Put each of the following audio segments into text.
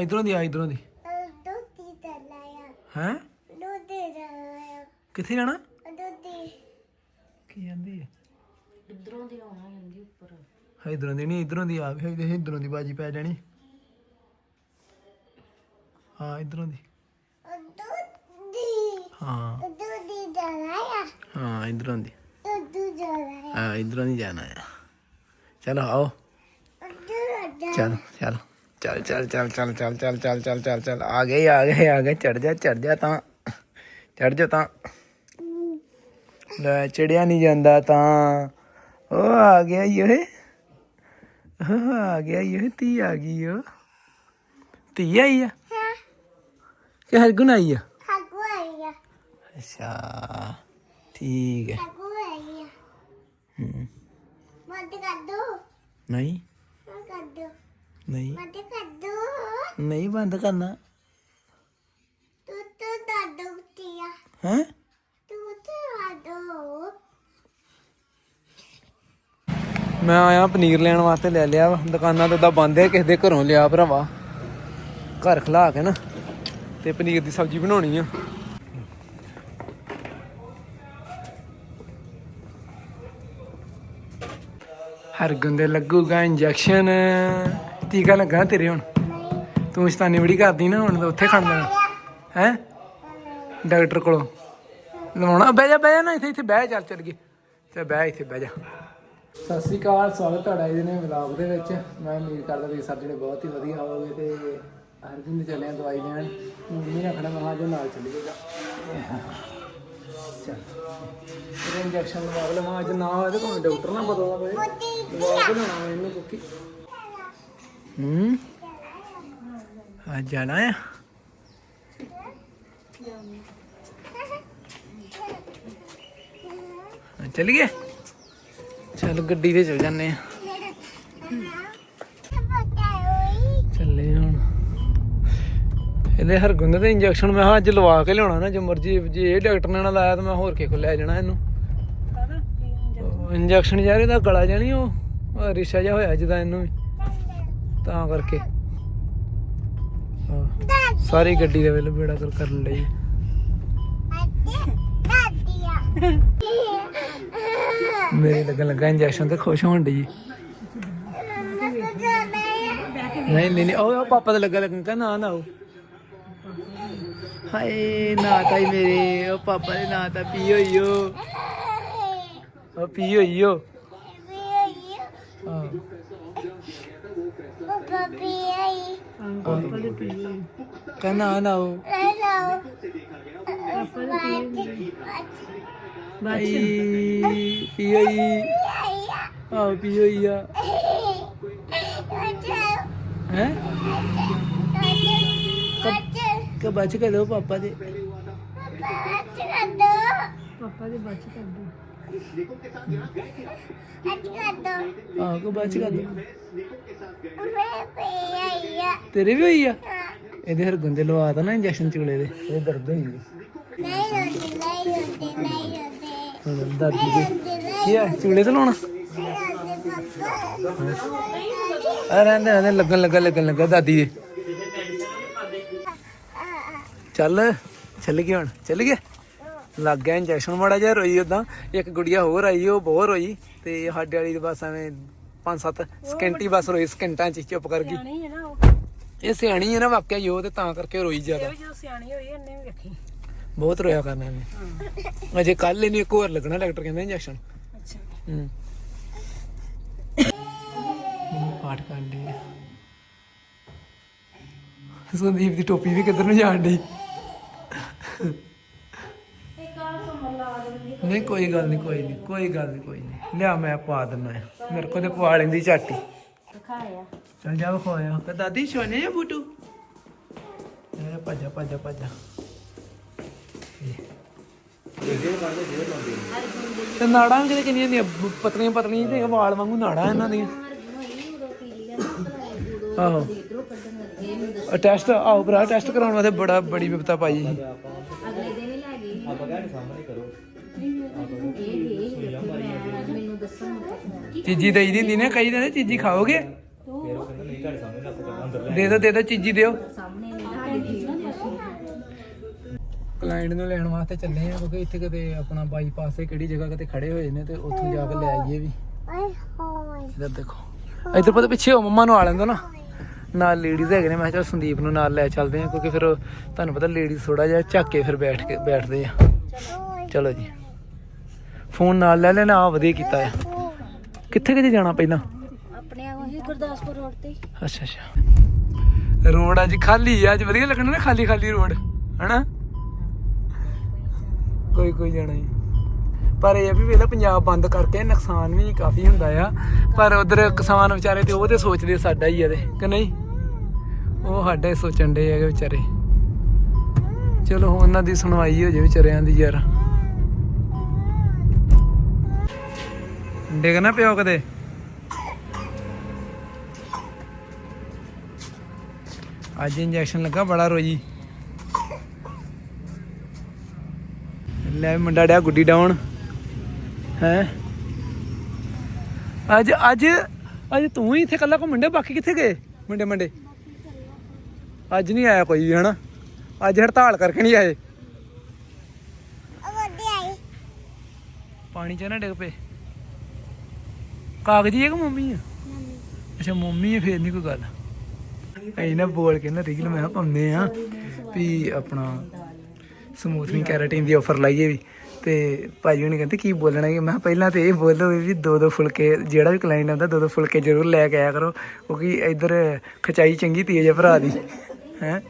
ਇਧਰੋਂ ਦੀ ਆ ਇਧਰੋਂ ਦੀ। ਦੁੱਧੀ ਚਲਾਇਆ ਹੈ? ਦੁੱਧੀ ਚਲਾਇਆ ਕਿੱਥੇ ਜਾਣਾ? ਦੁੱਧੀ ਕੀ ਜਾਂਦੀ ਹੈ ਇਧਰੋਂ ਦੀ ਆਉਣਾ ਜਾਂਦੀ ਉੱਪਰ। ਇਧਰੋਂ ਦੀ ਨਹੀਂ ਇਧਰੋਂ ਦੀ ਆ। ਵੀ ਇਧਰੋਂ ਦੀ ਬਾਜੀ ਪੈ ਜਾਣੀ। ਹਾਂ ਇਧਰੋਂ ਦੀ। ਦੁੱਧੀ ਹਾਂ। ਦੁੱਧੀ ਚਲਾਇਆ ਹਾਂ ਇਧਰੋਂ ਦੀ। ਦੁੱਧੂ ਚਲਾਇਆ ਹਾਂ ਇਧਰੋਂ ਦੀ ਜਾਣਾ ਆ। ਚਲੋ ਆਓ। ਚੱਲ ਚੱਲ। ਚੱਲ ਚੱਲ ਚੱਲ ਚੱਲ ਚੱਲ ਚੱਲ ਚੱਲ ਚੱਲ ਚੱਲ ਚੱਲ। ਆ ਗਏ ਆ ਗਏ ਆ ਗਏ ਚੜ ਜਾ ਚੜ ਜਾ ਤਾਂ। ਚੜ ਜਾ ਤਾਂ। ਲੈ ਚੜਿਆ ਨਹੀਂ ਜਾਂਦਾ ਤਾਂ। ਉਹ ਆ ਗਿਆ ਓਏ। ਉਹ ਆ ਗਿਆ ਓਏ। ਤੀ ਆ ਗਈ ਓ। ਤੀ ਆਈ ਆ? ਕਿ ਹਰਗੁਣ ਆਈ ਆ? ਖਾਗੂ ਆਇਆ ਅੱਛਾ ਠੀਕ ਹੈ ਖਾਗੂ ਆਇਆ ਹੂੰ। ਮਤ ਕਰ ਦੋ। ਨਹੀਂ। ਕਰ ਦੋ। ਨਹੀਂ। ਮਤ ਕਰ ਦੋ। ਨਹੀਂ ਬੰਦ ਕਰਨਾ। ਤੂੰ ਤੂੰ ਦਾਦੂ ਤੀਆ ਹੈ? ਤੂੰ ਤੂੰ ਆਦੋ ਮੈਂ ਆਇਆ ਪਨੀਰ ਲੈਣ ਵਾਸਤੇ ਲੈ ਲਿਆ ਦੁਕਾਨਾਂ ਤੇ ਤਾਂ ਬੰਦ ਹੈ ਕਿਸੇ ਦੇ ਘਰੋਂ ਲਿਆ ਭਰਾਵਾ। ਘਰ ਖਲਾ ਕੇ ਨਾ ਤੇ ਪਨੀਰ ਦੀ ਸਬਜ਼ੀ ਬਣਾਉਣੀ ਆ। ਹਰਗੁਣ ਦੇ ਲੱਗੂਗਾ ਇੰਜੈਕਸ਼ਨ। ਟੀਕਾ ਲੱਗਾ ਤੇਰੇ ਹੁਣ? ਨਹੀਂ ਤੂੰ ਸ਼ਤਾਨੀ ਬੜੀ ਕਰਦੀ ਨਾ ਹੁਣ ਉੱਥੇ ਖੜਨਾ ਹੈ? ਡਾਕਟਰ ਕੋਲੋਂ। ਲਵਾਉਣਾ। ਬਹਿ ਜਾ ਬਹਿ ਜਾ ਨਾ ਇੱਥੇ ਇੱਥੇ ਬਹਿ ਚੱਲ ਚੱਲ ਗਏ ਤੇ ਬਹਿ ਇੱਥੇ ਬਹਿ ਜਾ। ਸਤਿ ਸ਼੍ਰੀ ਅਕਾਲ ਸਵਾਗਤ ਤੁਹਾਡਾ ਇਹਦੇ ਨੇ ਵਲੌਗ ਦੇ ਵਿੱਚ। ਮੈਂ ਉਮੀਦ ਕਰਦਾ ਵੀ ਸਭ ਜਿਹੜੇ ਬਹੁਤ ਹੀ ਵਧੀਆ ਹੋਵੋਗੇ ਤੇ ਹਰਗੁਣ ਦੇ ਚੱਲੇ ਆ ਦਵਾਈ ਲੈਣ। ਮੰਮੀ ਨੇ ਖੜਾ ਮਹਾ ਜੋ ਨਾਲ ਚੱਲੀਏਗਾ ਚੱਲ। ਇਹ ਇੰਜੈਕਸ਼ਨ ਲਵਾ ਲਵਾਂ। ਅੱਜ ਨਾ ਹੋਏ ਤੇ ਕੋਈ ਡਾਕਟਰ ਨਾ ਬਦਲਣਾ ਪਏ। ਲਵਾ ਕੇ ਲੈਣਾ ਇਹਨੂੰ ਕੁੱਕੀ। ਹੂੰ। ਅੱਜ ਜਾਣਾ ਆ? ਹਾਂ, ਚੱਲ ਗਏ ਚੱਲ ਗੱਡੀ ਤੇ ਚਲ ਜਾਂਦੇ ਆ। ਚੱਲੇ ਹੁਣ। ਇਹਦੇ ਹਰਗੁੰਦ ਦੇ ਇੰਜੈਕਸ਼ਨ ਮੈਂ ਅੱਜ ਲਵਾ ਕੇ ਲਿਆਉਣਾ ਨਾ ਜੋ ਮਰਜ਼ੀ ਜੇ ਇਹ ਡਾਕਟਰ ਨੇ ਨਾ ਲਾਇਆ ਤਾਂ ਮੈਂ ਹੋਰ ਕਿਸੇ ਕੋਲ ਲੈ ਜਾਣਾ ਇਹਨੂੰ। ਇੰਜੈਕਸ਼ਨ ਯਾਰ ਇਹਦਾ ਗਲਾ ਜਾਣੀ ਉਹ ਰਿਸ਼ਾ ਜਿਹਾ ਹੋਇਆ ਜਿਹਦਾ ਇਹਨੂੰ ਵੀ। ਤਾਂ ਕਰਕੇ। ਹਾਂ, ਸਾਰੀ ਗੱਡੀ ਦੇ ਵੇਲੇ ਬੇੜਾ ਕਰ ਕਰਨ ਲਈ ਮੇਰੇ ਲੱਗਣ ਲੱਗਾ ਇੰਜੈਕਸ਼ਨ ਤੇ ਖੁਸ਼ ਹੋਣ ਦੀ ਨਹੀਂ ਨਹੀਂ ਨਹੀਂ ਉਹ ਪਾਪਾ ਦਾ ਲੱਗਾ ਲੱਗਣ ਕਾ ਨਾ ਨਾ ਉਹ। ਹਾਏ ਨਾ ਤਾਈ ਮੇਰੇ ਉਹ ਪਾਪਾ ਦੇ ਨਾਂ ਤਾਂ ਪੀ ਹੋਈ ਉਹ ਪੀ ਹੋਈ ਓ। ਹਾਂ। ਪਪੀ ਆਈ। ਪਾਪਾ ਦੇ ਪੀ ਕਹਿੰਦਾ ਪਾਪਾ ਦੇ ਪੀ ਬਾਈ ਪਾਪਾ ਦੇ। ਪਾਪਾ ਕਰ ਦੋ। ਆ ਕੋ ਬਚ ਕੇ ਦੋ ਤੇਰੇ ਵੀ ਹੋਈ ਆ? ਇਹਦੇ ਹਰ ਗੰਦੇ ਲਵਾ ਤਾ ਨਾ ਇੰਜੈਕਸ਼ਨ ਚੂਲੇ ਦੇ। ਇਹ ਦਰਦ ਹੋਈ ਹੁਣ ਦਾਦੀ ਦੇ ਕੀ ਆ? ਚੂਲੇ ਤੇ ਲਾਉਣਾ? ਆ ਰਹਿੰਦੇ ਰਹਿੰਦੇ ਲੱਗਣ ਲੱਗਾ ਲੱਗਣ ਲੱਗਾ ਦਾਦੀ ਦੇ। ਚੱਲ ਚੱਲ ਗਿਆ ਹੁਣ ਚੱਲ ਗਿਆ ਲੱਗ ਗਿਆ ਇੰਜੈਕਸ਼ਨ ਮਾੜਾ ਜਿਹਾ ਰੋਈ ਉਦਾਂ ਇੱਕ ਗੁੜੀਆ ਹੋਰ ਆਈ ਉਹ ਬਹੁਤ ਰੋਈ। ਤੇ ਸਾਡੇ ਵਾਲੀ ਬਸ ਐਵੇਂ 5-7 ਸਕਿੰਟੀ ਬਸ ਰੋਈ ਸਕਿੰਟਾਂ ਚ ਚੁੱਪ ਕਰ ਗਈ। ਸਿਆਣੀ ਹੈ ਨਾ ਉਹ। ਇਹ ਸਿਆਣੀ ਹੈ ਨਾ ਵਾਕਿਆ ਹੀ ਉਹ ਤੇ ਤਾਂ ਕਰਕੇ ਰੋਈ ਜ਼ਿਆਦਾ। ਇਹ ਵੀ ਜਦੋਂ ਸਿਆਣੀ ਹੋਈ ਇਹਨੇ ਵੀ ਵੇਖੀ। ਬਹੁਤ ਰੋਇਆ ਕਰਨਾ ਇਹਨੇ। ਅਜੇ ਕੱਲ ਇਹਨੂੰ ਇੱਕ ਹੋਰ ਲੱਗਣਾ ਡਾਕਟਰ ਕਹਿੰਦਾ ਇੰਜੈਕਸ਼ਨ ਅੱਛਾ। ਹੂੰ। ਪਾਠ ਸੰਦੀਪ ਦੀ ਟੋਪੀ ਵੀ ਕਿੱਧਰ ਨੂੰ ਜਾਣ ਡਈ? ਨਹੀਂ ਕੋਈ ਗੱਲ ਨਹੀਂ ਕੋਈ ਨਹੀਂ ਕੋਈ ਗੱਲ ਨਹੀਂ ਕੋਈ ਨਹੀਂ। ਲਿਆ ਮੈਂ ਪਾ ਦਿੰਦਾ ਆ ਮੇਰੇ ਕੋਲ ਤੇ ਪਵਾ ਲੈਂਦੀ ਝਾਟੀ। ਦਿਖਾਇਆ। ਚਲ ਜਾ ਖੋਇਆ ਕਿ ਦਾਦੀ ਸੋਨੇ ਜਾਂ ਬੂਟੂ? ਇਹ ਭੱਜਾ ਭੱਜਾ ਭੱਜਾ। ਤੇ ਨਾੜਾਂ ਕਿਤੇ ਕਿੰਨੀਆਂ ਦੀਆਂ ਪਤਲੀਆਂ ਪਤਲੀਆਂ ਤੇ ਵਾਲ ਵਾਂਗੂ ਨਾੜਾਂ ਇਹਨਾਂ ਦੀਆਂ। ਆਹੋ। ਟੈਸਟ ਆਓ ਭਰਾ ਟੈਸਟ ਕਰਾਉਣ ਵਾਸਤੇ ਬੜਾ ਬੜੀ ਵਿਪਤਾ ਪਾਈ ਸੀ। ਇਹ ਦੇ ਮੈਂ ਮੈਨੂੰ ਦੱਸਣ ਚੀਜੀ ਦਈ ਦੀ ਹੁੰਦੀ ਨੇ, ਕਈ ਦਿਨ ਚੀਜੀ ਖਾਓਗੇ? ਦੇ ਦੋ ਦੇ ਦੋ, ਚੀਜ਼ੀ ਦਿਓ। ਕਲਾਇੰਟ ਨੂੰ ਲੈਣ ਵਾਸਤੇ ਚੱਲੇ ਆ, ਕਿਉਂਕਿ ਇੱਥੇ ਕਿਤੇ ਆਪਣਾ ਬਾਈਪਾਸ ਤੇ ਕਿਹੜੀ ਜਗ੍ਹਾ ਕਿਤੇ ਖੜੇ ਹੋਏ ਨੇ ਤੇ ਉੱਥੋਂ ਜਾ ਕੇ ਲੈ ਆਈਏ ਵੀ। ਇੱਧਰ ਦੇਖੋ। ਇੱਧਰ ਪਤਾ ਪਿੱਛੇ ਹੋ ਮੰਮਾ ਨੂੰ ਆ ਲੈਂਦਾ ਨਾ। ਨਾਲ ਲੇਡੀਜ਼ ਹੈਗੇ ਨੇ, ਮੈਂ ਕਿਹਾ ਚੱਲ ਸੰਦੀਪ ਨੂੰ ਨਾਲ ਲੈ ਚੱਲਦੇ ਆ, ਕਿਉਂਕਿ ਫਿਰ ਤੁਹਾਨੂੰ ਪਤਾ ਲੇਡੀਜ਼ ਥੋੜਾ ਜਿਹਾ ਝੱਕ ਕੇ ਫਿਰ ਬੈਠ ਕੇ ਬੈਠਦੇ ਆ। ਚਲੋ ਜੀ। ਫੋਨ ਨਾਲ ਲੈ ਲੈਣਾ ਆ ਵਧੀਆ ਕੀਤਾ ਆ। ਕਿੱਥੇ ਕਿੱਥੇ ਜਾਣਾ ਪਹਿਲਾਂ? ਆਪਣੇ ਆ ਉਹੀ ਗੁਰਦਾਸਪੁਰ ਰੋਡ ਤੇ। ਅੱਛਾ ਅੱਛਾ। ਰੋਡ ਅੱਜ ਖਾਲੀ ਆ ਅੱਜ ਵਧੀਆ ਲੱਗਣਾ ਨਾ ਖਾਲੀ ਖਾਲੀ ਰੋਡ ਹਨਾ? ਕੋਈ ਕੋਈ ਜਾਣਾ ਹੀ ਪਰ ਇਹ ਵੀ ਵੇਲਾ ਪੰਜਾਬ ਬੰਦ ਕਰਕੇ ਨੁਕਸਾਨ ਵੀ ਕਾਫੀ ਹੁੰਦਾ ਆ। ਪਰ ਉਧਰ ਕਿਸਾਨ ਵਿਚਾਰੇ ਤੇ ਉਹ ਤੇ ਸੋਚਦੇ ਸਾਡਾ ਹੀ ਆ ਤੇ ਕਿ ਨਹੀਂ? ਉਹ ਸਾਡਾ ਸੋਚਣ ਦੇ ਹੈਗੇ ਵਿਚਾਰੇ। ਚਲੋ ਉਹਨਾਂ ਦੀ ਸੁਣਵਾਈ ਹੋ ਜੇ ਵਿਚਾਰਿਆਂ ਦੀ ਯਾਰ। ਡਿੱਗਣਾ ਪਿਓ ਕਦੇ। ਅੱਜ ਇੰਜੈਕਸ਼ਨ ਲੱਗਾ ਬੜਾ ਰੋਜੀ। ਲੈ ਮੁੰਡਾ ਡਿਆ ਗੁੱਡੀ ਡਾਉਣ। ਹੈ? ਅੱਜ ਅੱਜ ਅੱਜ ਤੂੰ ਹੀ ਇੱਥੇ ਕੱਲਾ ਘੁੰਮਣ ਡਿਆ ਬਾਕੀ ਕਿੱਥੇ ਗਏ? ਮੁੰਡੇ ਮੁੰਡੇ। ਅੱਜ ਨਹੀਂ ਆਇਆ ਕੋਈ ਵੀ ਹਨਾ? ਅੱਜ ਹੜਤਾਲ ਕਰਕੇ ਨਹੀਂ ਆਏ। ਪਾਣੀ ਚ ਨਾ ਡਿੱਗ ਪਏ। ਕਾਗਜ਼ੀ ਹੈ ਕਿ ਮੰਮੀ ਆ? ਅੱਛਾ ਮੰਮੀ ਹੈ ਫੇਰ ਨਹੀਂ ਕੋਈ ਗੱਲ। ਐ ਨਾ ਬੋਲ ਕੇ ਨਾ ਰੀਲ ਮੈਂ ਪਾਉਂਦੇ ਆ ਵੀ ਆਪਣਾ ਸਮੂਥਨਿੰਗ ਕੈਰਾਟਿਨ ਦੀ ਆਫਰ ਲਾਈਏ ਵੀ। ਤੇ ਭਾਜੀ ਹੁਣੀ ਕਹਿੰਦੇ ਕੀ ਬੋਲਣਾ ਹੈ ਮੈਂ ਪਹਿਲਾਂ ਤੇ ਇਹ ਬੋਲੋ ਵੀ ਦੋ ਦੋ ਫੁਲਕੇ ਜਿਹੜਾ ਵੀ ਕਲਾਇੰਟ ਆਉਂਦਾ ਦੋ ਦੋ ਫੁਲਕੇ ਜ਼ਰੂਰ ਲੈ ਕੇ ਆਇਆ ਕਰੋ। ਕਿਉਂਕਿ ਇੱਧਰ ਖਚਾਈ ਚੰਗੀ ਤੇਜ਼ ਹੈ ਭਰਾ ਦੀ। ਹੈ?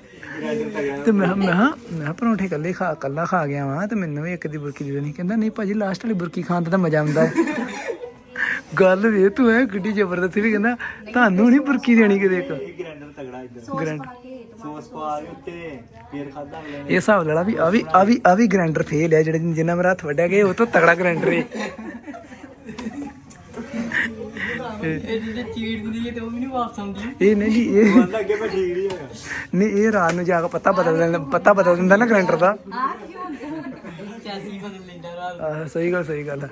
ਤੇ ਮੈਂ ਮੈਂ ਮੈਂ ਪਰੌਂਠੇ ਕੱਲੇ ਖਾ ਕੱਲਾ ਖਾ ਗਿਆ ਵਾਂ ਤੇ ਮੈਨੂੰ ਵੀ ਇੱਕ ਦੀ ਬੁਰਕੀ ਦੇ ਦੇਣੀ ਕਹਿੰਦਾ ਨਹੀਂ ਭਾਜੀ ਲਾਸਟ ਵਾਲੀ ਬੁਰਕੀ ਖਾਣ ਦਾ ਤਾਂ ਮਜ਼ਾ ਆਉਂਦਾ ਹੈ। ਗੱਲ ਵੇ ਤੂੰ ਐ ਗੱਡੀ ਜ਼ਬਰਦਸਤੀ ਵੀ ਕਹਿੰਦਾ ਤੁਹਾਨੂੰ ਨਹੀਂ ਬੁਰਕੀ ਦੇਣੀ ਕਿਤੇ ਇੱਕ। ਗ੍ਰੈਂਡਰ ਤਗੜਾ ਇੱਧਰ। ਗ੍ਰੈਂਡ ਸੌਸ ਪਾ ਕੇ ਉੱਤੇ ਫੇਰ ਖਾਦਾ ਅਗਲੇ ਇਹ ਹਿਸਾਬ ਲਾ ਲਾ ਵੀ ਆ ਵੀ ਆ ਵੀ ਆ ਵੀ ਗ੍ਰੈਂਡਰ ਫੇਲ ਹੈ ਜਿਹੜੇ ਜਿੰਨਾ ਮੇਰਾ ਹੱਥ ਵੱਡਿਆ ਗਿਆ ਉਹ ਤੋਂ ਤਗੜਾ ਗ੍ਰੈਂਡਰ ਹੈ ਇਹ ਜਿਹਦੇ ਚੀੜ ਹੁੰਦੀ ਹੈ ਤੇ ਉਹ ਵੀ ਨਹੀਂ ਵਾਪਸ ਆਉਂਦੀ। ਇਹ ਨਹੀਂ ਜੀ ਇਹ ਬੰਦਾ ਅੱਗੇ ਮੈਂ ਠੀਕ ਨਹੀਂ ਹੋਇਆ। ਨਹੀਂ ਇਹ ਰਾਤ ਨੂੰ ਜਾ ਕੇ ਪਤਾ ਬਦਲ ਦਿੰਦਾ ਪਤਾ ਬਦਲ ਦਿੰਦਾ ਨਾ ਗ੍ਰੈਂਡਰ ਦਾ। ਚੈਸੀ ਬਦਲ ਲੈਂਦਾ ਰਾਤ ਆਹ, ਸਹੀ ਗੱਲ ਸਹੀ ਗੱਲ ਹੈ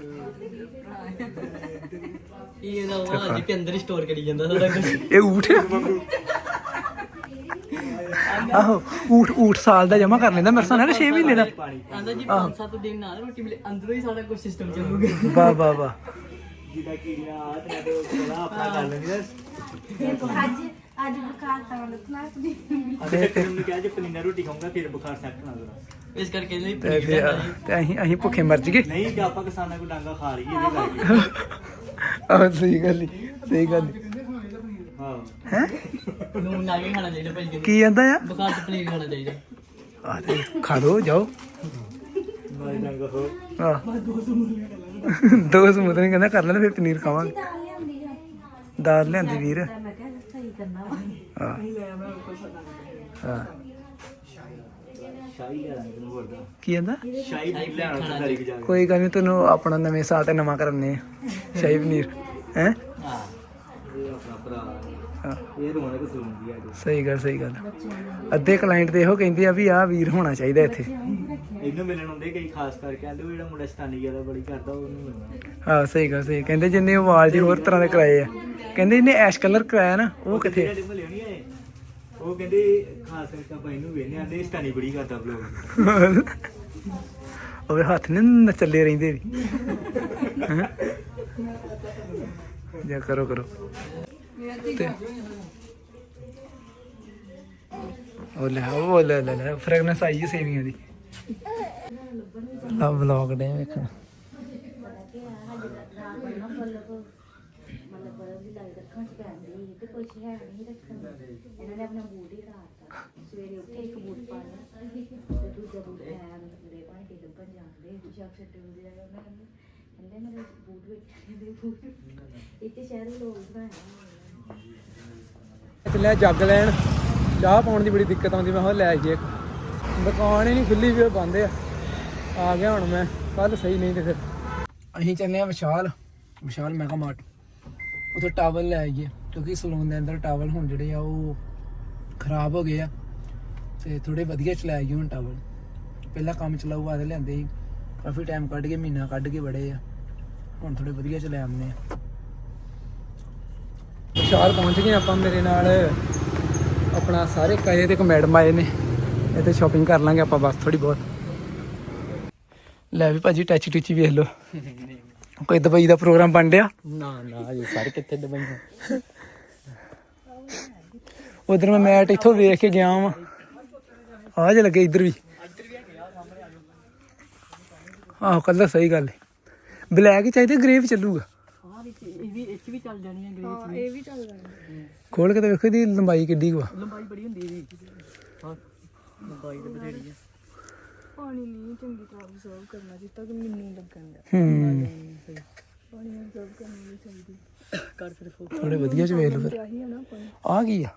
ਇਹ ਇਹਦਾ ਉਹ ਅੱਜ ਕੇ ਅੰਦਰ ਹੀ ਸਟੋਰ ਕਰੀ ਜਾਂਦਾ ਸਾਰਾ ਕੁਝ ਇਹ ਊਠ ਆਹੋ ਊਠ ਊਠ ਸਾਲ ਦਾ ਜਮਾ ਕਰ ਲੈਂਦਾ ਮੇਰੇ ਸਾਹ ਨਾਲ 6 ਮਹੀਨੇ ਦਾ। ਆਂਦਾ ਜੀ 5-7 ਦਿਨ ਨਾਲ ਰੋਟੀ ਮਿਲੇ ਅੰਦਰੋਂ ਹੀ ਸਾਰਾ ਕੁਝ ਸਿਸਟਮ ਚੱਲੂਗਾ। ਵਾਹ ਵਾਹ ਵਾਹ। ਜਿਹਦਾ ਕੀੜੀਆਂ ਆ ਤੇ ਨਾ ਤੇ ਉਹ ਬੜਾ ਆਪਣਾ ਕਰ ਲੈਂਦੀ ਆ ਅੱਜ ਅੱਜ ਬੁਖਾਰ ਤਾਂ ਲੱਗਣਾ ਸੀ। ਅੱਜ ਕਿਹਾ ਜੇ ਪਨੀਰ ਰੋਟੀ ਖਾਊਂਗਾ ਫਿਰ ਬੁਖਾਰ ਸੈੱਟ ਨਾ ਹੋਣਾ ਇਸ ਕਰਕੇ ਨਹੀਂ ਤੇ ਫਿਰ ਤੇ ਅਸੀਂ ਅਸੀਂ ਭੁੱਖੇ ਮਰ ਜੀਏ ਨਹੀਂ ਕਿ ਆਪਾਂ ਕਿਸਾਨਾਂ ਕੋ ਡਾਂਗਾ ਖਾ ਲਈਏ ਇਹਦੇ ਕਰਕੇ। ਆਹ ਸਹੀ ਗੱਲ ਈ, ਸਹੀ ਗੱਲ ਹਾਂ ਹੈ? ਨੂਨ ਲਾ ਕੇ ਖਾਣਾ ਚਾਹੀਦਾ ਭਾਈ ਕਹਿੰਦੇ ਕੀ ਕਹਿੰਦਾ ਆ? ਬੁਖਾਰ ਚ ਪਨੀਰ ਖਾਣਾ ਚਾਹੀਦਾ। ਆ ਤੇ ਖਾ ਲੋ ਜਾਓ। ਮਾਰੀ ਡਾਂਗਾ ਹੋ। ਆ ਦੋ ਸਮੂਦ ਨੇ ਕਹਿੰਦਾ ਕਰ ਲੈਣਾ ਫਿਰ ਪਨੀਰ ਖਾਵਾਂਗੇ। ਦਾਲ ਲਿਆਂਦੀ ਆ ਦਾਲ ਲਿਆਂਦੀ ਵੀਰ। ਮੈਂ ਕਿਹਾ ਸਹੀ ਕਰਨਾ। ਵਾ ਹਾਂ। ਹਾਂ। ਸ਼ਾਹੀ ਤੈਨੂੰ ਕੀ ਕਹਿੰਦਾ? ਸ਼ਾਹੀ ਪਨੀਰ ਲੈਣਾ ਤੇ ਤਾਰੀਖ ਜਾ ਕੇ। ਕੋਈ ਗੱਲ ਨਹੀਂ ਤੈਨੂੰ ਆਪਣਾ ਨਵੇਂ ਸਾਲ ਤੇ ਨਵਾਂ ਕਰਨੇ ਆ ਸ਼ਾਹੀ ਪਨੀਰ। ਹੈ? ਹਾਂ ਇਹ ਆਪਣਾ ਭਰਾ। ਹਾਂ। ਇਹ ਰੋਣਾ ਕਿ ਸੁਣਦੀ ਆ ਜੀ ਸਹੀ ਗੱਲ ਸਹੀ ਗੱਲ। ਅੱਧੇ ਕਲਾਇੰਟ ਤੇ ਇਹੋ ਕਹਿੰਦੇ ਆ ਵੀ ਆਹ ਵੀਰ ਹੋਣਾ ਚਾਹੀਦਾ ਇੱਥੇ। ਇਹਨੂੰ ਮਿਲਣ ਹੁੰਦੇ ਕਈ ਖਾਸ ਕਰਕੇ। ਉਹ ਜਿਹੜਾ ਮੁੰਡਾ ਸਤਾਨੀ ਜ਼ਿਆਦਾ ਬੜੀ ਕਰਦਾ ਉਹਨੂੰ ਮਿਲਣਾ ਹਾਂ ਸਹੀ ਗੱਲ ਸਹੀ। ਕਹਿੰਦੇ ਜਿੰਨੇ ਵਾਲ ਜੀ ਹੋਰ ਤਰ੍ਹਾਂ ਦੇ ਕਰਾਏ ਆ। ਕਹਿੰਦੇ ਇਹਨੇ ਐਸ਼ ਕਲਰ ਕਰਾਇਆ ਨਾ ਉਹ ਕਿੱਥੇ ਜਿਹੜੇ ਭਲੇ ਨਹੀਂ ਆਏ ਉਹ ਕਹਿੰਦੇ ਖਾਸ ਕਰਕੇ ਆਪਾਂ ਇਹਨੂੰ ਵੇਖਨੇ ਆਂਦੇ ਸਤਾਨੀ ਬੜੀ ਕਰਦਾ ਬਲੌਗ ਉਹਦੇ ਹੱਥ ਨੇ ਨਚੱਲੇ ਰਹਿੰਦੇ ਵੀ। ਹੈਂ? ਜਾ ਕਰੋ ਕਰੋ। ਤੇ ਉਹ ਲੈ ਉਹ ਲੈ ਲੈ ਲੈ ਫ੍ਰੈਗਨੈਂਸ ਆਈ ਹੈ ਸੇਵੀਆਂ ਦੀ। ਆ ਵਲੌਗ ਦੇ ਵੇਖਣ। ਮਤਲਬ ਬਰਫ ਲਾਈ ਰੱਖਣ ਚ ਪੈਂਦੀ ਤੇ ਕੁਝ ਹੈ ਨਹੀਂ ਰੱਖਣ ਨੂੰ। ਇਹਨਾਂ ਨੇ ਆਪਣਾ ਬੂਟ ਹੀ ਖਰਾਤਾ ਸਵੇਰੇ ਉੱਠੇ ਇੱਕ ਬੂਟ ਪਾ ਤੇ ਦੂਜਾ ਬੂਟ ਐਨ ਮੇਰੇ ਪਾਣੀ ਤੇ ਡੁੱਬਣ ਜਾਂਦੇ ਸ਼ਾਪ ਸੇ ਟੂ ਦੇ ਉਹਨਾਂ ਕਹਿੰਦੇ ਕਹਿੰਦੇ ਮੇਰੇ ਬੂਟ ਵਿੱਚ ਦੇ ਬੂਟ। ਇੱਥੇ ਸ਼ਹਿਰ ਲੋਕ ਬਣਾਇਆ ਚੱਲਿਆ ਜੱਗ ਲੈਣ। ਚਾਹ ਪਾਉਣ ਦੀ ਬੜੀ ਦਿੱਕਤ ਆਉਂਦੀ, ਮੈਂ ਹੋ ਲੈ ਆਈਏ। ਦੁਕਾਨ ਹੀ ਨਹੀਂ ਖੁੱਲੀ ਵੀ, ਉਹ ਬੰਦ ਆ। ਆ ਗਿਆ ਹੁਣ ਮੈਂ। ਕੱਲ ਸਹੀ ਨਹੀਂ ਤੇ ਫਿਰ। ਅਸੀਂ ਚੱਲੇ ਆ ਵਿਸ਼ਾਲ। Vishal mega mart. ਉਥੇ ਟਾਵਲ ਲੈ ਆਈਏ, ਕਿਉਂਕਿ ਸਲੂਨ ਦੇ ਅੰਦਰ ਟਾਵਲ ਹੁਣ ਜਿਹੜੇ ਆ ਉਹ ਖਰਾਬ ਹੋ ਗਏ ਆ, ਤੇ ਥੋੜੇ ਵਧੀਆ ਚ ਲੈ ਆਈਏ ਹੁਣ ਟਾਵਲ। ਪਹਿਲਾਂ ਕੰਮ ਚਲਾਊ ਵਾਦੇ ਲਿਆਂਦੇ ਸੀ, ਕਾਫੀ ਟਾਈਮ ਕੱਢ ਕੇ, ਮਹੀਨਾ ਕੱਢ ਕੇ ਬੜੇ ਆ। ਹੁਣ ਥੋੜੇ ਵਧੀਆ ਚ ਲੈ ਆਉਂਦੇ ਆ। ਵਿਸ਼ਾਲ ਪਹੁੰਚ ਗਏ ਆਪਾਂ ਮੇਰੇ ਨਾਲ। ਆਪਣਾ ਸਾਰੇ ਕਾਏ ਤੇ ਇੱਕ ਮੈਡਮ ਆਏ ਨੇ, ਇੱਥੇ ਸ਼ਾਪਿੰਗ ਕਰ ਲਾਂਗੇ ਆਪਾਂ ਬਸ ਥੋੜੀ ਬਹੁਤ। ਲੈ ਵੀ ਭਾਜੀ ਟੱਚ ਟੁੱਚੀ ਵੇਖ ਲਓ। ਕੋਈ ਦੁਬਈ ਦਾ ਪ੍ਰੋਗਰਾਮ ਬਣ ਰਿਹਾ? ਨਾ ਨਾ ਜੀ ਸਾਰੇ ਕਿੱਥੇ ਦਵਾਈਆਂ? ਉਧਰ ਮੈਂ ਮੈਟ ਇੱਥੋਂ ਵੇਖ ਕੇ ਗਿਆ ਵਾਂ। ਆ ਜੇ ਲੱਗੇ ਇੱਧਰ ਵੀ। ਆਹੋ ਕਲਰ ਸਹੀ ਗੱਲ ਹੈ ਬਲੈਕ ਹੀ ਚਾਹੀਦਾ ਗ੍ਰੇ ਵੀ ਚੱਲੂਗਾ। ਹਾਂ ਵੀ ਇਹ ਵੀ ਇਹ ਵੀ ਚੱਲ ਜਾਣੀ ਹੈ ਗ੍ਰੇ। ਇਹ ਵੀ ਚੱਲ ਜਾਣਾ ਖੋਲ ਕੇ ਤਾਂ ਵੇਖੋ ਇਹਦੀ ਲੰਬਾਈ ਕਿੱਡੀ ਕੁ ਆ। ਲੰਬਾਈ ਬੜੀ ਹੁੰਦੀ ਹੈ ਇਹਦੀ। ਹਾਂ ਲੰਬਾਈ ਤੇ ਬਥੇਰੀ ਹੈ ਪਾਣੀ ਨਹੀਂ ਚੰਗੀ ਤਰ੍ਹਾਂ ਅਬਜ਼ਰਵ ਕਰਨਾ ਜਿੱਦਾਂ ਕਿ ਮੈਨੂੰ ਲੱਗਣ ਦਾ ਹੂੰ। ਪਾਣੀ ਅਬਜ਼ਰਵ ਕਰਨੀ ਵੀ ਚਾਹੀਦੀ। ਕਰ ਫਿਰ ਫੋਟੋ। ਥੋੜੇ ਵਧੀਆ ਚ ਵੇਖ ਲਓ ਫਿਰ। ਆਹੀ ਹੈ ਨਾ ਪਾਣੀ ਆ ਕੀ ਆ।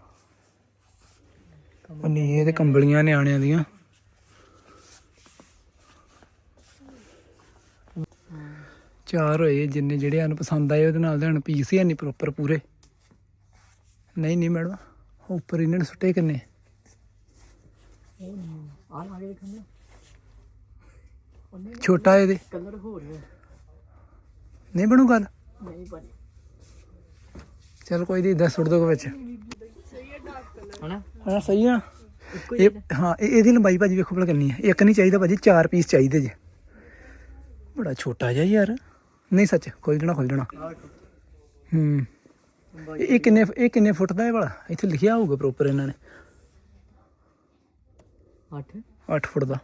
ਉਹ ਤੇ ਕੰਬਲੀਆਂ ਨਿਆਣਿਆਂ ਦੀਆਂ। ਚਾਰ ਹੋਏ ਜਿੰਨੇ ਜਿਹੜੇ ਸਾਨੂੰ ਪਸੰਦ ਆਏ ਉਹਦੇ ਨਾਲ ਦੇ ਹੁਣ ਪੀਸ ਹੀ ਨਹੀਂ ਪ੍ਰੋਪਰ ਪੂਰੇ। ਨਹੀਂ ਨਹੀਂ ਮੈਡਮ ਉਹ ਉੱਪਰ ਇਹਨਾਂ ਨੇ ਸੁੱਟੇ ਕਿੰਨੇ? ਆ ਲਾ ਕੇ ਛੋਟਾ ਇਹਦੇ। ਕਲਰ ਹੋ। ਰਿਹਾ ਨਹੀਂ ਬਣੂ ਗੱਲ ਨਹੀਂ ਬਣੀ। ਚਲ ਕੋਈ ਨਹੀਂ 10 ਸੁੱਟ ਦੋ ਵਿੱਚ। ਹਨਾ? ਹਾਂ ਸਹੀ ਆ। ਇਹ ਹਾਂ ਇਹ- ਇਹਦੀ ਲੰਬਾਈ ਭਾਜੀ ਵੇਖੋ ਭਲਾ ਕਿੰਨੀ ਹੈ ਇੱਕ ਨਹੀਂ ਚਾਹੀਦਾ ਭਾਜੀ ਚਾਰ ਪੀਸ ਚਾਹੀਦੇ ਜੇ। ਬੜਾ ਛੋਟਾ ਜਿਹਾ ਯਾਰ। ਨਹੀਂ ਸੱਚ ਖੋਲ ਜਣਾ ਖੋਲ ਜਣਾ। ਹੂੰ। ਇਹ ਇਹ ਕਿੰਨੇ ਇਹ ਕਿੰਨੇ ਫੁੱਟ ਦਾ ਹੈ ਭਲਾ ਇੱਥੇ ਲਿਖਿਆ ਹੋਊਗਾ ਪ੍ਰੋਪਰ ਇਹਨਾਂ ਨੇ। 8 8 ਫੁੱਟ ਦਾ।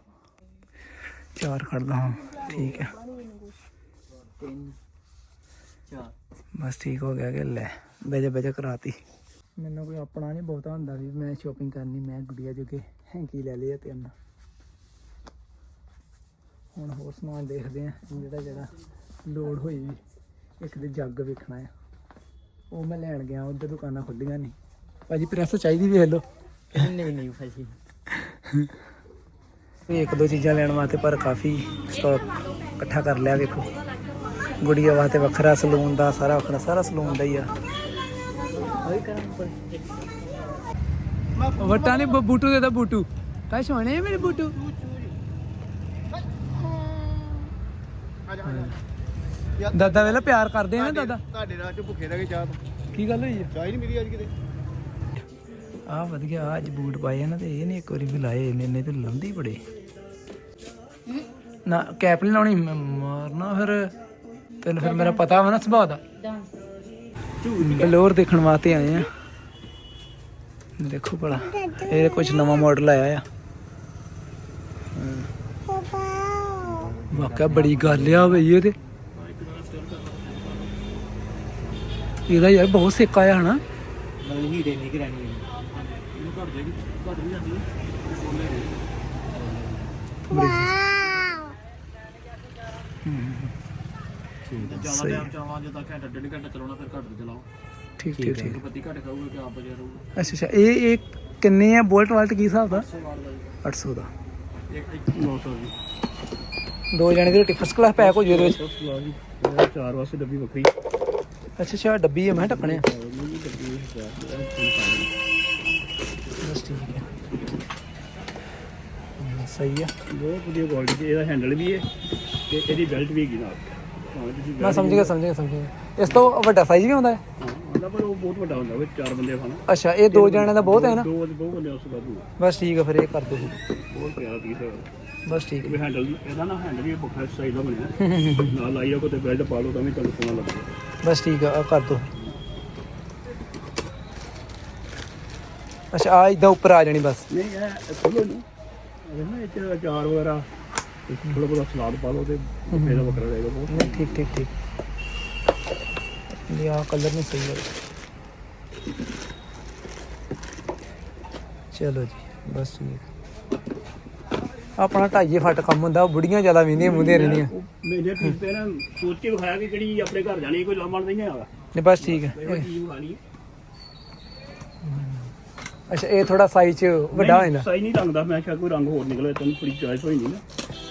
ਚਾਰ ਖੜਦਾ ਹਾਂ। ਠੀਕ ਹੈ। 3 4 ਬਸ ਠੀਕ ਹੋ ਗਿਆ ਕਿ ਲੈ ਬੇਜਾ ਬੇਜਾ ਕਰਾਤੀ। ਮੈਨੂੰ ਕੋਈ ਆਪਣਾ ਨਹੀਂ ਬਹੁਤਾ ਹੁੰਦਾ ਵੀ ਮੈਂ ਸ਼ਾਪਿੰਗ ਕਰਨੀ ਮੈਂ ਗੁੜੀਆ ਜੋਗੇ ਹੈਂਕੀ ਲੈ ਲਿਆ ਤਿੰਨ ਹੁਣ ਹੋਰ ਸਮਾਨ ਦੇਖਦੇ ਆ ਜਿਹੜਾ ਜਿਹੜਾ ਲੋਡ ਹੋਈ ਵੀ ਇੱਕ ਦੇ ਜੱਗ ਵੇਖਣਾ ਆ। ਉਹ ਮੈਂ ਲੈਣ ਗਿਆ ਉਧਰ ਦੁਕਾਨਾਂ ਖੁੱਲੀਆਂ ਨਹੀਂ ਭਾਜੀ ਪ੍ਰੈਸ ਚਾਹੀਦੀ ਵੇਖ ਲਓ। ਨਹੀਂ ਨਹੀਂ ਭਾਜੀ। ਇੱਕ ਦੋ ਚੀਜ਼ਾਂ ਲੈਣ ਵਾਸਤੇ ਪਰ ਕਾਫੀ ਸਟਾਕ ਇਕੱਠਾ ਕਰ ਲਿਆ ਵੇਖੋ। ਗੁੜੀਆ ਵਾਸਤੇ ਵੱਖਰਾ ਸਲੂਨ ਦਾ ਸਾਰਾ ਵੱਖਰਾ ਸਾਰਾ ਸਲੂਨ ਦਾ ਹੀ ਆ। ਵਟਾਂ ਨੇ ਬੂਟੂ ਦੇ ਦਾ ਬੂਟੂ। ਕਾ ਸੋਹਣੇ ਆ ਮੇਰੇ ਬੂਟੂ। ਦਾਦਾ ਵੇਲਾ ਪਿਆਰ ਕਰਦੇ ਆ ਨਾ ਦਾਦਾ। ਤੁਹਾਡੇ ਰਾਹ ਚ ਭੁੱਖੇ ਰਹਿ ਗਏ ਚਾਹ ਤੋਂ। ਕੀ ਗੱਲ ਹੋਈ ਆ? ਚਾਹ ਹੀ ਨਹੀਂ ਮਿਲੀ ਅੱਜ ਕਿਤੇ। ਆ ਵਧੀਆ ਅੱਜ ਬੂਟ ਪਾਏ ਆ ਨਾ ਤੇ ਇਹ ਨਹੀਂ ਇੱਕ ਵਾਰੀ ਵੀ ਲਾਏ ਇੰਨੇ ਇੰਨੇ ਤੇ ਲੰਦੀ ਬੜੇ। ਨਾ, ਕੈਪ ਨਹੀਂ ਲਾਉਣੀ, ਮੈਂ ਮਾਰਨਾ ਫਿਰ। ਤੈਨੂੰ ਫਿਰ ਮੇਰਾ ਪਤਾ ਵਾ ਨਾ ਸੁਭਾਅ ਦਾ। ਬਲੌਰ ਦੇਖਣ ਵਾਸਤੇ ਆਏ ਆ। ਦੇਖੋ ਭਲਾ, ਇਹ ਕੁਝ ਨਵਾਂ ਮਾਡਲ ਆਇਆ ਆ। ਵਾਕਿਆ ਬੜੀ ਗੱਲ ਆ ਬਈ ਇਹ ਤੇ ਇਹਦਾ ਯਾਰ ਬਹੁਤ ਸਿੱਕਾ ਆ, ਹਨਾ? ਮਤਲਬ ਹੀਰੇ ਨਹੀਂ ਕਰਾਣੀ ਇਹਨੂੰ ਘਰ ਜਾਏਗੀ ਘਰ ਵੀ ਜਾਂਦੀ ਵਾਓ ਸਹੀ। ਚਾਹਾਂ ਜਦੋਂ ਘੰਟਾ ਡੇਢ ਘੰਟਾ ਚਲਾਉਣਾ ਫਿਰ ਘੱਟ ਚਲਾਓ। ਠੀਕ ਠੀਕ ਠੀਕ ਬੱਤੀ ਘੱਟ ਖਾਊਗਾ ਕਿ ਆਪ ਬਜਾ ਰਹੂਗਾ? ਅੱਛਾ ਅੱਛਾ। ਇਹ ਇਹ ਕਿੰਨੇ ਆ? ਬੋਲਟ ਵਾਲਟ ਕੀ ਹਿਸਾਬ ਦਾ? 800 ਦਾ ਇੱਕ ਇੱਕ 900 ਜੀ। ਦੋ ਜਣੇ ਦੀ ਰੋਟੀ ਫਸਟ ਕਲਾਸ ਪੈਕ ਹੋ ਜੂ ਇਹਦੇ ਵਿੱਚ। ਉਸ ਲਓ ਜੀ। ਇਹਦਾ ਚਾਰ ਵਾਸਤੇ ਡੱਬੀ ਵੱਖਰੀ। ਅੱਛਾ ਅੱਛਾ ਡੱਬੀ ਹੈ ਮੈਂ ਕਿਹਾ ਢੱਕਣੇ ਆ। ਬਸ ਠੀਕ ਹੈ। ਹਮ, ਸਹੀ ਆ। ਬਹੁਤ ਵਧੀਆ ਕੁਆਲਿਟੀ ਦੀ ਇਹਦਾ ਹੈਂਡਲ ਵੀ ਹੈ ਤੇ ਇਹਦੀ ਬੈਲਟ ਵੀ ਹੈਗੀ ਨਾਲ। ਭਾਵੇਂ ਤੁਸੀਂ ਮੈਂ ਸਮਝ ਗਿਆ ਸਮਝ ਗਿਆ ਸਮਝ ਗਿਆ। ਇਸ ਤੋਂ ਵੱਡਾ ਸਾਈਜ਼ ਵੀ ਹੁੰਦਾ ਹੈ? ਹਾਂ ਉਹਦਾ ਪਰ ਉਹ ਬਹੁਤ ਵੱਡਾ ਹੁੰਦਾ ਉਹ ਚਾਰ ਬੰਦੇ ਖਾਣਾ। ਅੱਛਾ ਇਹ ਦੋ ਜਣਿਆਂ ਦਾ ਬਹੁਤ ਹੈ ਨਾ? ਦੋ ਦੋ ਬੰਦੇ ਉਸ ਹੋਊਗਾ। ਬਸ ਠੀਕ ਆ ਫਿਰ ਇਹ ਕਰ ਦੋ ਬਹੁਤ ਪਿਆਰਾ ਪੀਸ ਹੈ। ਬਸ ਠੀਕ ਹੈ ਹੈਂਡਲ ਇਹਦਾ ਨਾ ਹੈਂਡਲ ਵੀ ਬੁੱਖਾ ਸਟਾਈਲ ਦਾ ਬਣਿਆ ਨਾਲ ਲਾਈ ਰੱਖੋ ਤੇ ਬੈਲਟ ਪਾ ਲਓ ਤਾਂ ਵੀ ਤੁਹਾਨੂੰ ਸੋਹਣਾ ਲੱਗਦਾ। ਬਸ ਠੀਕ ਆ ਕਰ ਦੋ। ਅੱਛਾ ਆ ਇਦਾਂ ਉੱਪਰ ਆ ਜਾਣੀ ਬਸ। ਨਹੀਂ ਇਹ ਖੋਲੋ ਨੂੰ ਇਹ ਨਾ ਇਹ 'ਚ ਅਚਾਰ ਵਗੈਰਾ ਥੋੜਾ ਬਹੁਤਾ ਸਲਾਦ ਪਾ ਲਓ ਤੇ ਫੇਰ ਵੱਖਰਾ ਰਹੇਗਾ ਬਹੁਤ ਨਹੀਂ ਠੀਕ ਠੀਕ ਠੀਕ। ਇਹ ਆ ਕਲਰ ਨਹੀਂ ਸਹੀ ਹੈ ਚਲੋ ਜੀ ਬਸ ਠੀਕ ਆਪਣਾ ਢਾਈਏ ਫੱਟ ਕੰਮ ਹੁੰਦਾ ਉਹ ਬੁੜੀਆਂ ਜ਼ਿਆਦਾ ਵੀਂਦੀਆਂ ਮੁੰਦੀਆਂ ਰਹਿੰਦੀਆਂ। ਮੇਰੇ ਪੀਸ ਤੇ ਨਾ ਸੋਚ ਕੇ ਵਿਖਾਇਆ ਕਿ ਕਿਹੜੀ ਆਪਣੇ ਘਰ ਜਾਣੀ ਕੋਈ ਲਾਮਣ ਨਹੀਂ ਹੈਗਾ ਨਹੀਂ ਬਸ ਠੀਕ ਹੈ। ਅੱਛਾ ਇਹ ਥੋੜਾ ਸਾਈਜ਼ ਵੱਡਾ ਹੋ ਜਾਂਦਾ। ਸਹੀ ਨਹੀਂ ਰੰਗ ਦਾ ਮੈਂ ਕਿਹਾ ਕੋਈ ਰੰਗ ਹੋਰ ਨਿਕਲੇ ਤੈਨੂੰ ਥੋੜੀ ਚੋਇਸ ਹੋਈ ਨਹੀਂ ਨਾ।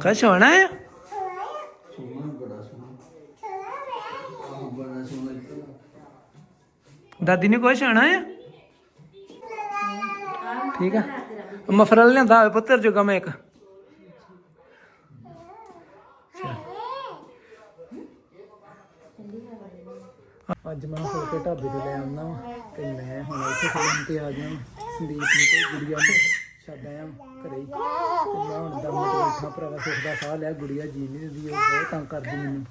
ਜਿਹੜਾ ਦਇਆ ਆ? ਕੋ ਬਾਬਾ ਜੀ ਜੋਗਾ ਲਿਆਂਦਾ ਕਾ ਸੋਣਾ ਆ ਦਾਦੀ ਨੇ ਕੁਛ ਹੋਣਾ ਆ? ਠੀਕ ਆ। ਮਫਰਲ ਲਿਆਂਦਾ ਹੋਵੇ ਪੁੱਤਰ ਜੋਗਾ ਮੈਂ ਇੱਕ। ਅੱਜ ਮੈਂ ਹੋ ਕੇ ਢਾਬੇ ਤੇ ਲੈ ਆਉਣਾ ਤੇ ਮੈਂ ਹੁਣ ਇੱਥੇ ਸਲੂਨ ਤੇ ਆ ਗਿਆ। ਸੰਦੀਪ ਨੂੰ ਤੇ ਗੁੜੀਆ ਨੂੰ। ਛੱਡ ਆਇਆ ਘਰੇ ਹੀ। ਤੇ ਮੈਂ ਹੁਣ ਦਮ ਬੈਠਾ ਭਰਾਵਾ, ਸੁੱਖ ਸਾਹ ਲਿਆ ਗੁੜੀਆ ਜੀ ਨਹੀਂ ਦਿੰਦੀ, ਉਹ ਬਹੁਤ ਤੰਗ ਕਰਦੀ ਮੈਨੂੰ।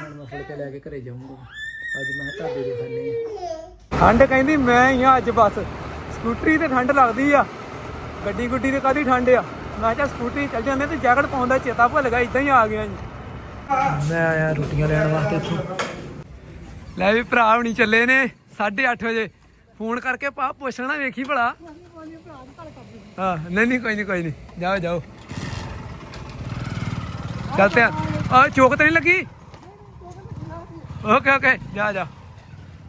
ਹੁਣ ਮੈਂ ਫੜ ਲੈ ਕੇ ਘਰੇ ਜਾਊਂਗਾ। ਅੱਜ ਮੈਂ ਕਿਹਾ ਢਾਬੇ ਦੇ ਖਾਣੇ ਠੰਡ ਕਹਿੰਦੀ ਮੈਂ ਹੀ ਆ ਅੱਜ ਬਸ। ਸਕੂਟਰੀ ਤੇ ਠੰਡ ਲੱਗਦੀ ਆ। ਗੱਡੀ ਗੁੱਡੀ ਤੇ ਕਾਦੀ ਠੰਡ ਆ? ਮੈਂ ਕਿਹਾ ਸਕੂਟਰੀ ਚੱਲ ਜਾਂਦੇ ਤੇ ਜੈਕਟ ਪਾਉਣ ਦਾ ਚੇਤਾ ਭੁੱਲ ਗਿਆ ਇਦਾਂ ਹੀ ਆ ਗਿਆ ਜੀ। ਮੈਂ ਆਇਆ ਰੋਟੀਆਂ ਲੈਣ ਵਾਸਤੇ ਇੱਥੋਂ। ਲੈ ਵੀ ਭਰਾ ਹੁਣੀ ਚੱਲੇ ਨੇ 8:30 ਵਜੇ। ਫੋਨ ਕਰਕੇ ਪਾ ਪੁੱਛਣਾ ਵੇਖੀ ਭਲਾ। ਹਾਂ, ਨਹੀਂ ਨਹੀਂ, ਕੋਈ ਨਹੀਂ ਕੋਈ ਨਹੀਂ ਜਾਓ ਜਾਓ। ਚੱਲ ਤੇ ਆ, ਚੋਕ ਤੇ ਨਹੀਂ ਲੱਗੀ? ਓਕੇ ਓਕੇ, ਜਾ ਜਾ।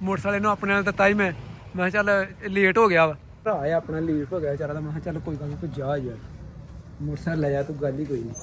ਮੋਟਰਸਾਈਕਲ ਨੂੰ ਆਪਣੇ ਨਾਲ ਦਿੱਤਾ ਹੀ ਮੈਂ। ਮੈਂ ਕਿਹਾ ਚੱਲ ਲੇਟ ਹੋ ਗਿਆ ਵਾ। ਭਰਾ ਆਪਣਾ ਲੇਟ ਹੋ ਗਿਆ ਵਿਚਾਰਾ ਤਾਂ ਮੈਂ ਕਿਹਾ ਚੱਲ ਕੋਈ ਗੱਲ ਨਹੀਂ ਤੂੰ ਜਾ ਯਾਰ। ਮੋਟਰਸਾਈਕਲ ਲੈ ਜਾ, ਤੂੰ ਗੱਲ ਹੀ ਕੋਈ ਨਹੀਂ